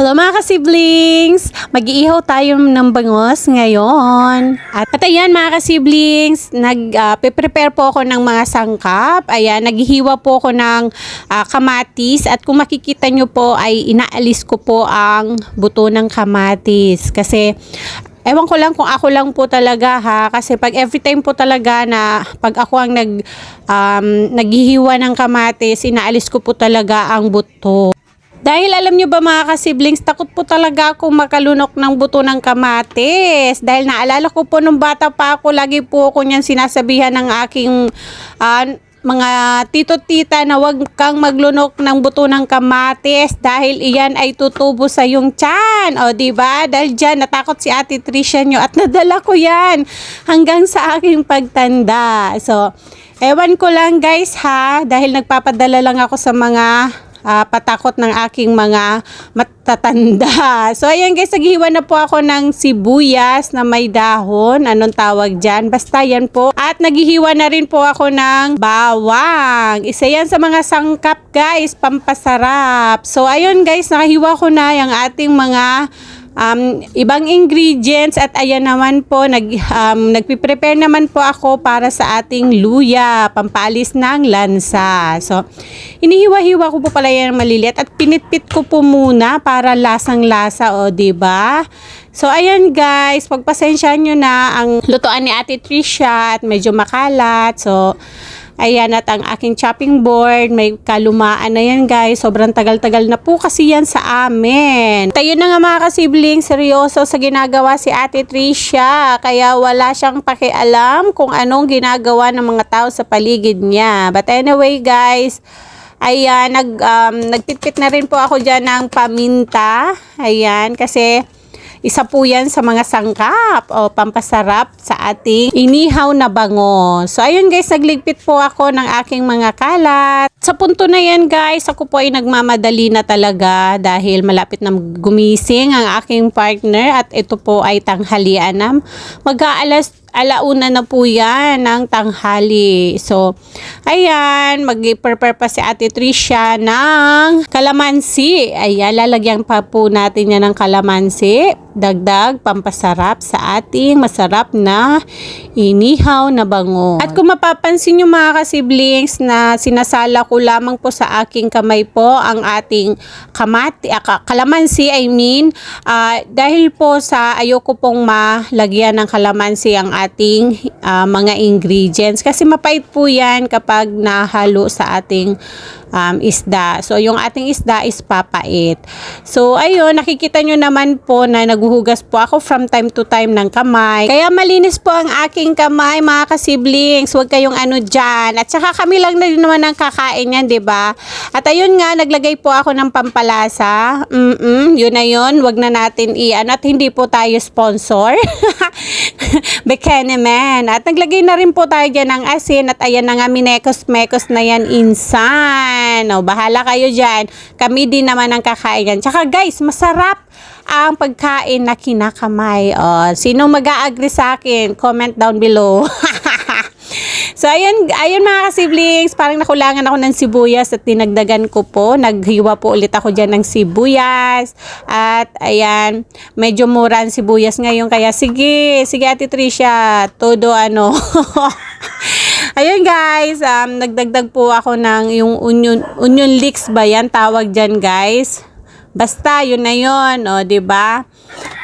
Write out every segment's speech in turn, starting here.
Hello mga kasiblings! Mag-iihaw tayo ng bangos ngayon. At, at ayan mga kasiblings, nag-prepare po ako ng mga sangkap. Ayan, naghihiwa po ako ng ah, kamatis. At kung makikita nyo po ay inaalis ko po ang buto ng kamatis. Kasi Ewan ko lang kung ako lang po talaga ha kasi pag every time po talaga na pag ako ang nag um, naghihiwa ng kamatis, inaalis ko po talaga ang buto. Dahil alam nyo ba mga ka-siblings, takot po talaga akong makalunok ng buto ng kamatis. Dahil naalala ko po nung bata pa ako, lagi po ako niyan sinasabihan ng aking ah, mga tito-tita na wag kang maglunok ng buto ng kamatis dahil iyan ay tutubo sa yung tiyan. O, di ba? Dahil dyan, natakot si Ate Tricia nyo at nadala ko yan hanggang sa aking pagtanda. So, ewan ko lang guys ha, dahil nagpapadala lang ako sa mga ah, patakot ng aking mga matatanda. So, ayan guys, naghihiwa na po ako ng sibuyas na may dahon. Anong tawag dyan? Basta yan po. At naghihiwa na rin po ako ng bawang. Isa yan sa mga sangkap guys, pampasarap. So, ayun guys, nakahiwa ko na yung ating mga um, ibang ingredients at ayan naman po nag um, nagpi-prepare naman po ako para sa ating luya, pampalis ng lansa. So, inihiwa-hiwa ko po pala yan maliliit at pinitpit ko po muna para lasang-lasa o, 'di ba? So, ayan guys, pagpasensyahan nyo na ang lutuan ni Ate Trisha at medyo makalat. So, Ayan at ang aking chopping board, may kalumaan na yan guys. Sobrang tagal-tagal na po kasi yan sa amin. Tayo na nga mga kasiblings, seryoso sa ginagawa si Ate Tricia. Kaya wala siyang pakialam kung anong ginagawa ng mga tao sa paligid niya. But anyway guys, ayan, nag, um, nagpitpit na rin po ako dyan ng paminta. Ayan, kasi isa po yan sa mga sangkap o pampasarap sa ating inihaw na bango. So, ayun guys, nagligpit po ako ng aking mga kalat. Sa punto na yan guys, ako po ay nagmamadali na talaga dahil malapit na gumising ang aking partner at ito po ay tanghalian na. Mag-aalas alauna na po yan ng tanghali. So, ayan, mag-prepare pa si Ate Tricia ng kalamansi. Ayan, lalagyan pa po natin yan ng kalamansi. Dagdag, pampasarap sa ating masarap na inihaw na bango. At kung mapapansin nyo mga kasiblings na sinasala ko lamang po sa aking kamay po ang ating kamati, ka- kalamansi, I mean, ah, dahil po sa ayoko pong malagyan ng kalamansi ang ating ah, mga ingredients. Kasi mapait po yan kapag nahalo sa ating um, isda. So, yung ating isda is papait. So, ayun, nakikita nyo naman po na naguhugas po ako from time to time ng kamay. Kaya malinis po ang aking kamay, mga kasiblings. Huwag kayong ano dyan. At saka kami lang na din naman ang kakain yan, ba? At ayun nga, naglagay po ako ng pampalasa. Mm-mm, yun na yun. Huwag na natin i-ano. At hindi po tayo sponsor. Bikini man. At naglagay na rin po tayo dyan ng asin. At ayan na nga, minekos-mekos na yan insan. O, bahala kayo dyan. Kami din naman ang kakain yan. Tsaka guys, masarap ang pagkain na kinakamay. O, sino mag-a-agree sa akin? Comment down below. So, ayun, ayun mga siblings parang nakulangan ako ng sibuyas at dinagdagan ko po. Naghiwa po ulit ako dyan ng sibuyas. At, ayan, medyo mura ang sibuyas ngayon. Kaya, sige, sige Ate Tricia, todo ano. Ayun guys, um, nagdagdag po ako ng yung onion, onion leeks ba yan tawag dyan guys. Basta, yun na yun, o, di ba?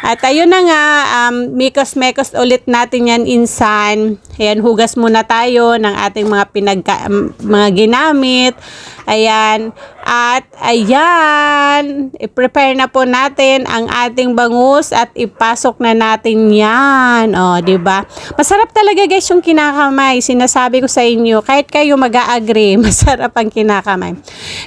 At ayun na nga, um, mikos-mekos ulit natin yan insan. Ayan, hugas muna tayo ng ating mga pinagka, mga ginamit. Ayan. At ayan, i-prepare na po natin ang ating bangus at ipasok na natin yan. O, di ba? Masarap talaga guys yung kinakamay. Sinasabi ko sa inyo, kahit kayo mag-a-agree, masarap ang kinakamay.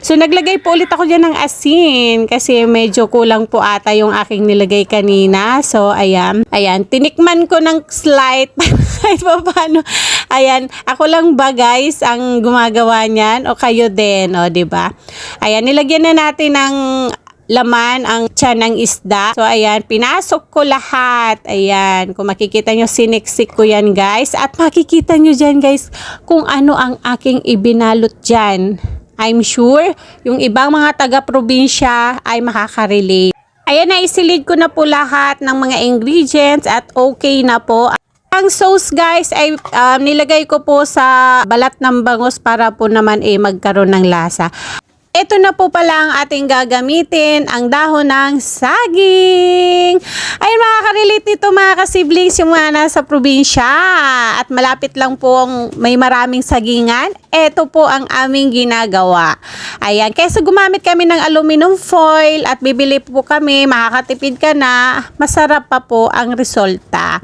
So, naglagay po ulit ako dyan ng asin kasi medyo kulang po ata yung aking nilagay kanina. So, ayan. Ayan, tinikman ko ng slight kahit pa paano. Ayan, ako lang ba guys ang gumagawa niyan o kayo din, o, di ba? Ayan, nilagyan na natin ng laman ang tiyan ng isda. So, ayan, pinasok ko lahat. Ayan, kung makikita nyo, siniksik ko yan, guys. At makikita nyo dyan, guys, kung ano ang aking ibinalot dyan. I'm sure, yung ibang mga taga-probinsya ay makaka-relate. Ayan, naisilid ko na po lahat ng mga ingredients at okay na po. Ang sauce guys ay um, nilagay ko po sa balat ng bangus para po naman eh magkaroon ng lasa. Ito na po pala ang ating gagamitin, ang dahon ng saging. Ayun mga ka-relate nito mga ka-siblings yung mga nasa probinsya at malapit lang po ang may maraming sagingan. Ito po ang aming ginagawa. Ayan, kaysa gumamit kami ng aluminum foil at bibili po kami, makakatipid ka na, masarap pa po ang resulta.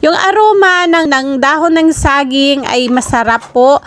Yung aroma ng, ng dahon ng saging ay masarap po,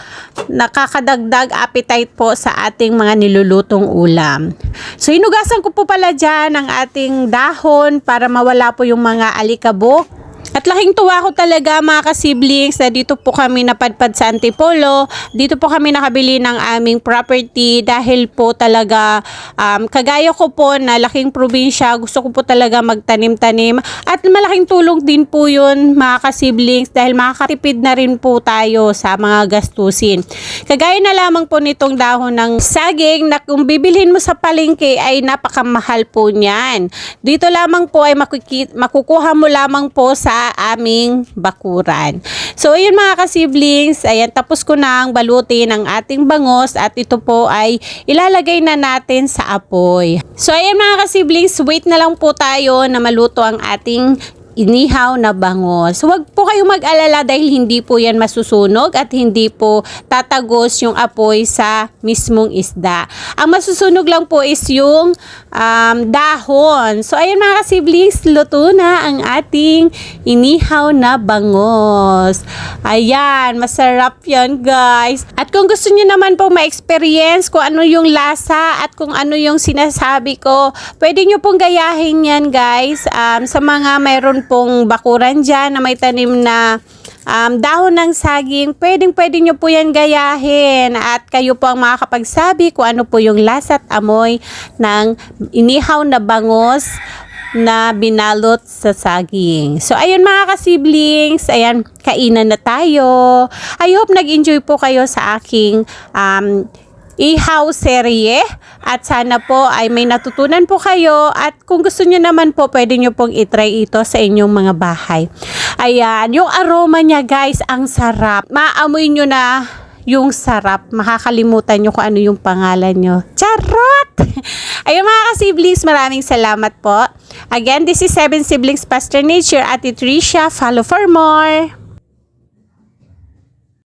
nakakadagdag appetite po sa ating mga nilulutong ulam. So hinugasan ko po pala dyan ang ating dahon para mawala po yung mga alikabok. At laking tuwa ko talaga mga ka-siblings na dito po kami napadpad sa Antipolo. Dito po kami nakabili ng aming property dahil po talaga um, kagaya ko po na laking probinsya. Gusto ko po talaga magtanim-tanim. At malaking tulong din po yun mga ka-siblings dahil makakatipid na rin po tayo sa mga gastusin. Kagaya na lamang po nitong dahon ng saging na kung bibilhin mo sa palengke ay napakamahal po niyan. Dito lamang po ay makiki- makukuha mo lamang po sa aming bakuran. So, ayun mga ka-siblings, ayan, tapos ko na ang balutin ng ating bangos at ito po ay ilalagay na natin sa apoy. So, ayan mga ka-siblings, wait na lang po tayo na maluto ang ating inihaw na bangos. Huwag po kayong mag-alala dahil hindi po yan masusunog at hindi po tatagos yung apoy sa mismong isda. Ang masusunog lang po is yung um, dahon. So, ayan mga ka-siblings, luto na ang ating inihaw na bangos. Ayan, masarap yan guys. At kung gusto niyo naman po ma-experience kung ano yung lasa at kung ano yung sinasabi ko, pwede nyo pong gayahin yan guys um, sa mga mayroon pong bakuran dyan na may tanim na um, dahon ng saging, pwedeng pwede nyo po yan gayahin at kayo po ang makakapagsabi kung ano po yung lasa at amoy ng inihaw na bangos na binalot sa saging. So, ayun mga ka-siblings, ayan, kainan na tayo. I hope nag-enjoy po kayo sa aking um, ihaw serye at sana po ay may natutunan po kayo at kung gusto niyo naman po pwede niyo pong itry ito sa inyong mga bahay. Ayan, yung aroma niya guys, ang sarap. Maamoy nyo na yung sarap. Makakalimutan nyo kung ano yung pangalan nyo. Charot! Ayun mga ka-siblings, maraming salamat po. Again, this is Seven Siblings Pastor Nature at Tricia. Follow for more.